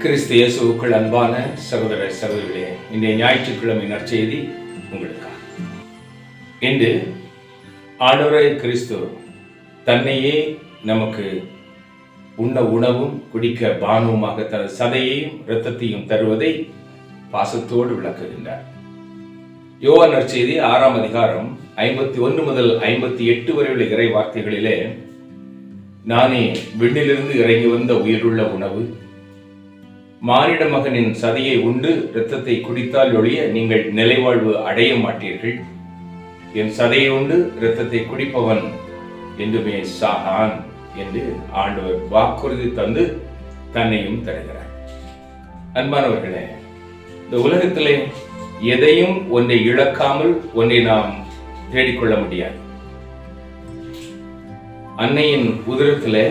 கிறிஸ்து இயேசுவுக்குள் அன்பான சகோதர சகோதரிகளே இன்றைய ஞாயிற்றுக்கிழமை நற்செய்தி உங்களுக்காக. இன்று ஆண்டவரே கிறிஸ்து தன்னையே நமக்கு உண்ண உணவும் குடிக்க பானவுமாக தனது சதையையும் இரத்தத்தையும் தருவதை பாசத்தோடு விளக்குகின்றார். யோவா செய்தி ஆறாம் அதிகாரம் ஐம்பத்தி ஒன்று முதல் ஐம்பத்தி எட்டு வரை உள்ள இறை வார்த்தைகளிலே நானே விண்ணிலிருந்து இறங்கி வந்த உயிருள்ள உணவு. மானிட மகனின் சதையை உண்டு இரத்தத்தை குடித்தால் ஒழிய நீங்கள் நிலைவாழ்வு அடைய மாட்டீர்கள். என் சதையை உண்டு இரத்தத்தை குடிப்பவன் என்றுமே சாகான். என்று ஆண்டவர் வாக்குறுதி தந்து தன்னையும் தருகிறார். அன்பானவர்களே இந்த உலகத்திலே எதையும் ஒன்றை இழக்காமல் ஒன்றை நாம் தேடிக்கொள்ள முடியாது. அன்னையின் உதிரத்திலே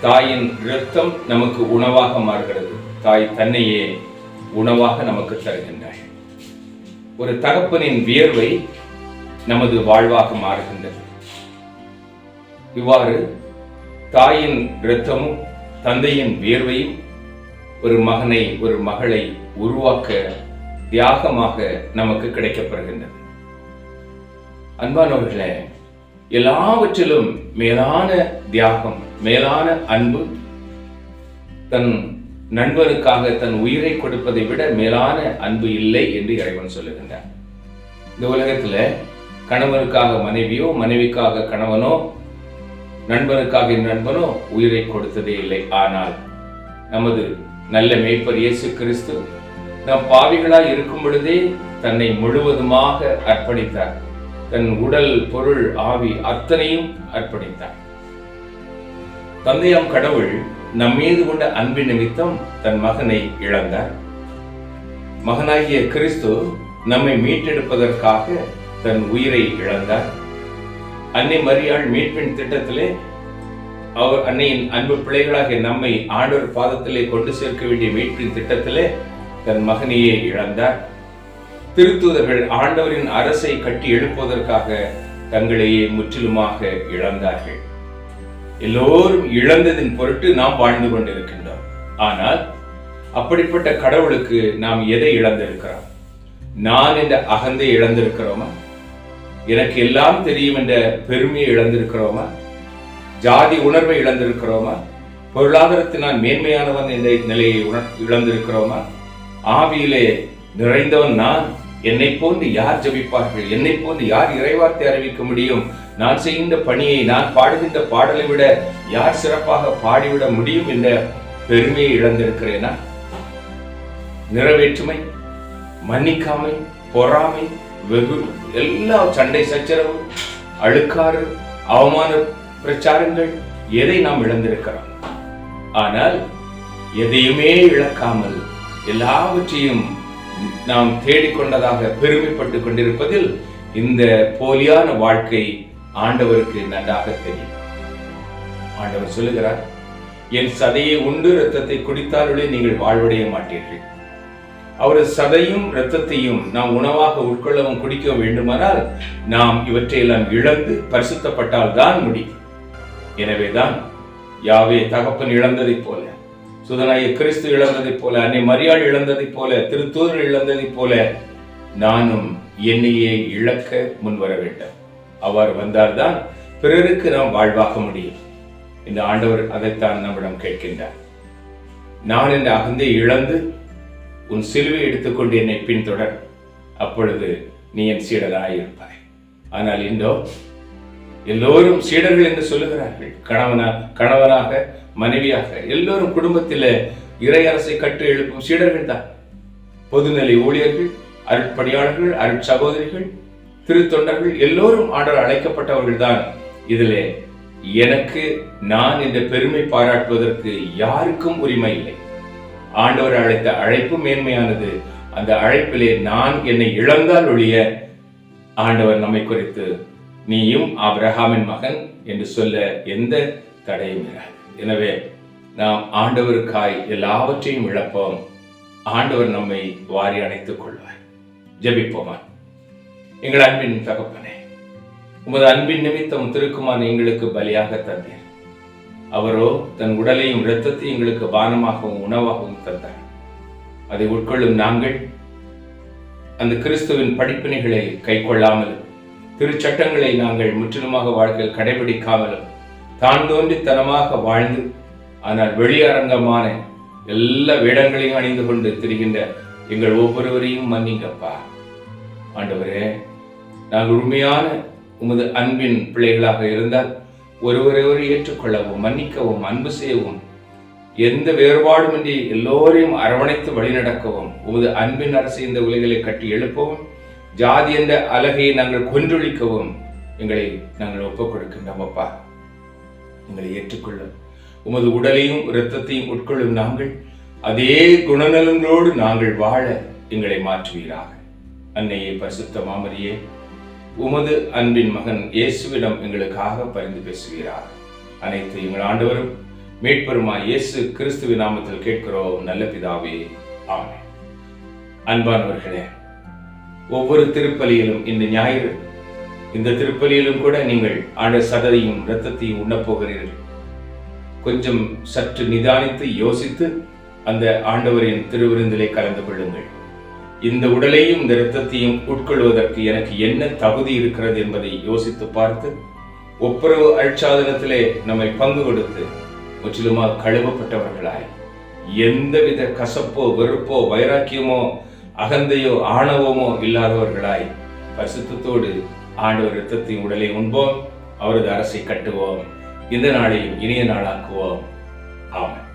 தாயின் இரத்தம் நமக்கு உணவாக மாறுகிறது. தாய் தன்னையே உணவாக நமக்கு தருகின்றாள். ஒரு தகப்பனின் வியர்வை நமது வாழ்வாக மாறுகின்றது. இவ்வாறு தாயின் இரத்தமும் தந்தையின் வியர்வையும் ஒரு மகனை ஒரு மகளை உருவாக்க தியாகமாக நமக்கு கிடைக்கப்படுகின்றது. அன்பானவர்களே எல்லாவற்றிலும் மேலான தியாகம் மேலான அன்பு தன் நண்பனுக்காக தன் உயிரை கொடுப்பதை விட மேலான அன்பு இல்லை என்று இறைவன் சொல்லுகின்றார். இந்த உலகத்துல கணவனுக்காக மனைவியோ மனைவிக்காக கணவனோ நண்பனுக்காக நண்பனோ உயிரை கொடுத்ததே இல்லை. ஆனால் நமது நல்ல மேய்ப்பர் இயேசு கிறிஸ்து நம் பாவிகளாய் இருக்கும் பொழுதே தன்னை முழுவதுமாக அர்ப்பணித்தார். தன் உடல் பொருள் ஆவி அத்தனையும் அர்ப்பணித்தார். தந்தையாம் கடவுள் நம் மீது கொண்ட அன்பின் நிமித்தம் தன் மகனை இழந்தார். மகனாகிய கிறிஸ்து நம்மை மீட்டெடுப்பதற்காக தன் உயிரை இழந்தார். அன்னை மரியாள் மீட்பின் திட்டத்திலே அவர் அன்னையின் அன்பு பிள்ளைகளாக நம்மை ஆண்டவர் பாதத்திலே கொண்டு சேர்க்க வேண்டிய மீட்பின் திட்டத்திலே தன் மகனையே இழந்தார். திருத்தூதர்கள் ஆண்டவரின் அரசை கட்டி எழுப்புவதற்காக தங்களையே முற்றிலுமாக இழந்தார்கள். எல்லோரும் இழந்ததின் பொருட்டு நாம் வாழ்ந்து கொண்டிருக்கின்றோம். ஆனால் அப்படிப்பட்ட கடவுளுக்கு நாம் எதை இழந்திருக்கிறோம்? நான் என்ற அகந்தை இழந்திருக்கிறோமா? எனக்கு எல்லாம் தெரியும் என்ற பெருமையை இழந்திருக்கிறோமா? ஜாதி உணர்வை இழந்திருக்கிறோமா? பொருளாதாரத்தினால் மேன்மையானவன் என்ற நிலையை உணர் இழந்திருக்கிறோமா? ஆவியிலே நிறைந்தவன் நான். என்னை போன்று யார் ஜபிப்பார்கள்? என்னை போன்று யார் இறைவார்த்தை அறிவிக்க முடியும்? நான் செய்கின்ற பணியை நான் பாடுகின்ற பாடலை விட யார் சிறப்பாக பாடிவிட முடியும் என்ற பெருமையை இழந்திருக்கிறேனா? நிறைவேற்றுமை மன்னிக்காமை பொறாமை வெகு எல்லா சண்டை சச்சரவு அழுக்காறு அவமான பிரச்சாரங்கள் எதை நாம் இழந்திருக்கிறோம்? ஆனால் எதையுமே இழக்காமல் எல்லாவற்றையும் நாம் தேடிக்கொண்டதாக பெருமைப்பட்டு கொண்டிருப்பதில் இந்த போலியான வாழ்க்கை ஆண்டவருக்கு நன்றாக தெரியும். ஆண்டவர் சொல்லுகிறார் என் சதையை உண்டு இரத்தத்தை குடித்தாலுடைய நீங்கள் வாழ்வடைய மாட்டீர்கள். அவரது சதையும் இரத்தத்தையும் நாம் உணவாக உட்கொள்ளவும் குடிக்கவும் வேண்டுமானால் நாம் இவற்றையெல்லாம் இழந்து பரிசுத்தப்பட்டால் தான் முடியும் எனவேதான் யாவே தகப்பன் இழந்ததைப் போல சுதனாய கிறிஸ்து இழந்ததைப் போல அன்னை மரியாள் இழந்ததைப் போல திருத்தூதர் இழந்ததைப் போல நானும் என்னையே இழக்க முன்வர வேண்டும். அவர் வந்தால்தான் பிறருக்கு நாம் வாழ்வாக முடியும். இந்த ஆண்டவர் அதைத்தான் நம்மிடம் கேட்கின்றார். நான் என்ற அகந்தை இழந்து உன் சிலுவை எடுத்துக்கொண்டு என்னை பின்தொடர். அப்பொழுது நீ என் சீடராயிருப்பாய் ஆனால் இன்றோ எல்லோரும் சீடர்கள் என்று சொல்லுகிறார்கள். கணவனா கணவனாக மனைவியாக எல்லோரும் குடும்பத்தில் இறையரசை கட்டு எழுப்பும் சீடர்கள் தான். பொதுநிலை ஊழியர்கள் அருட்பணியாளர்கள் அருட்சகோதரிகள் திருத்தொண்டர்கள் எல்லோரும் ஆடல் அழைக்கப்பட்டவர்கள் தான். இதிலே எனக்கு நான் இந்த பெருமை பாராட்டுவதற்கு யாருக்கும் உரிமை இல்லை. ஆண்டவர் அழைத்த அழைப்பு மேன்மையானது. அந்த அழைப்பிலே நான் என்னை இழந்தால் ஒழிய ஆண்டவர் நம்மை குறித்து நீயும் ஆபிரகாமின் மகன் என்று சொல்ல எந்த தடையும் எனவே நாம் ஆண்டவருக்காய் எல்லாவற்றையும் இழப்போம். ஆண்டவர் நம்மை வாரி அணைத்துக் கொள்வார். ஜபிப்போமா? எங்கள் அன்பின் தகப்பனே உமது அன்பின் நிமித்தம் திருக்குமார் எங்களுக்கு பலியாக தந்தீர். அவரோ தன் உடலையும் இரத்தத்தை எங்களுக்கு பானமாகவும் உணவாகவும் தந்தார். அதை உட்கொள்ளும் நாங்கள் அந்த கிறிஸ்துவின் படிப்பினைகளை கைக்கொள்ளாமலும் திருச்சட்டங்களை நாங்கள் முற்றிலுமாக வாழ்க்கையில் கடைபிடிக்காமலும் தான் தோன்றித்தனமாக வாழ்ந்து ஆனால் வெளியரங்கமான எல்லா வேடங்களையும் அணிந்து கொண்டு திரிகின்ற எங்கள் ஒவ்வொருவரையும் மன்னிங்கப்பா. ஆண்டவரே நாங்கள் உண்மையான உமது அன்பின் பிள்ளைகளாக இருந்தால் ஒருவரையொரு ஏற்றுக்கொள்ளவும் மன்னிக்கவும் அன்பு செய்யவும் எந்த வேறுபாடுமின்றி எல்லோரையும் அரவணைத்து வழிநடக்கவும் உமது அன்பின் அரசு இந்த உலகிலே கட்டி எழுப்பவும் ஜாதி என்ற அழகையை நாங்கள் கொன்றொழிக்கவும் எங்களை நாங்கள் ஒப்புக் கொடுக்கின்றோம் அப்பா. எங்களை ஏற்றுக்கொள்ளும் உமது உடலையும் இரத்தத்தையும் உட்கொள்ளும் நாங்கள் அதே குணநலங்களோடு நாங்கள் வாழ எங்களை மாற்றுவீராக. அன்னையே பரிசுத்த மாமரியே உமது அன்பின் மகன் இயேசுவிடம் எங்களுக்காக பரிந்து பேசுகிறார். அனைத்து எங்கள் ஆண்டவரும் மீட்பெருமா இயேசு கிறிஸ்துவ நாமத்தில் கேட்கிறோம். நல்ல பிதாவே ஆமே அன்பானவர்களே ஒவ்வொரு திருப்பலியிலும் இந்த ஞாயிறு. இந்த திருப்பலியிலும் கூட நீங்கள் ஆண்ட சததையும் இரத்தத்தையும் உண்ணப்போகிறீர்கள் கொஞ்சம் சற்று நிதானித்து யோசித்து அந்த ஆண்டவரின் திருவிருந்திலே கலந்து கொள்ளுங்கள். இந்த உடலையும் இந்த இரத்தத்தையும் உட்கொள்வதற்கு எனக்கு என்ன தகுதி இருக்கிறது என்பதை யோசித்து பார்த்து ஒப்புரவு அழ்ச்சாதனத்திலே நம்மை பங்கு கொடுத்து முற்றிலுமாக கழுவப்பட்டவர்களாய் எந்தவித கசப்போ வெறுப்போ வைராக்கியமோ அகந்தையோ ஆணவமோ இல்லாதவர்களாய் பரிசுத்தோடு ஆண்டவர் இரத்தத்தின் உடலை உண்போம் அவரது அரசை கட்டுவோம் இந்த நாளையும் இனிய நாளாக்குவோம். ஆமாம்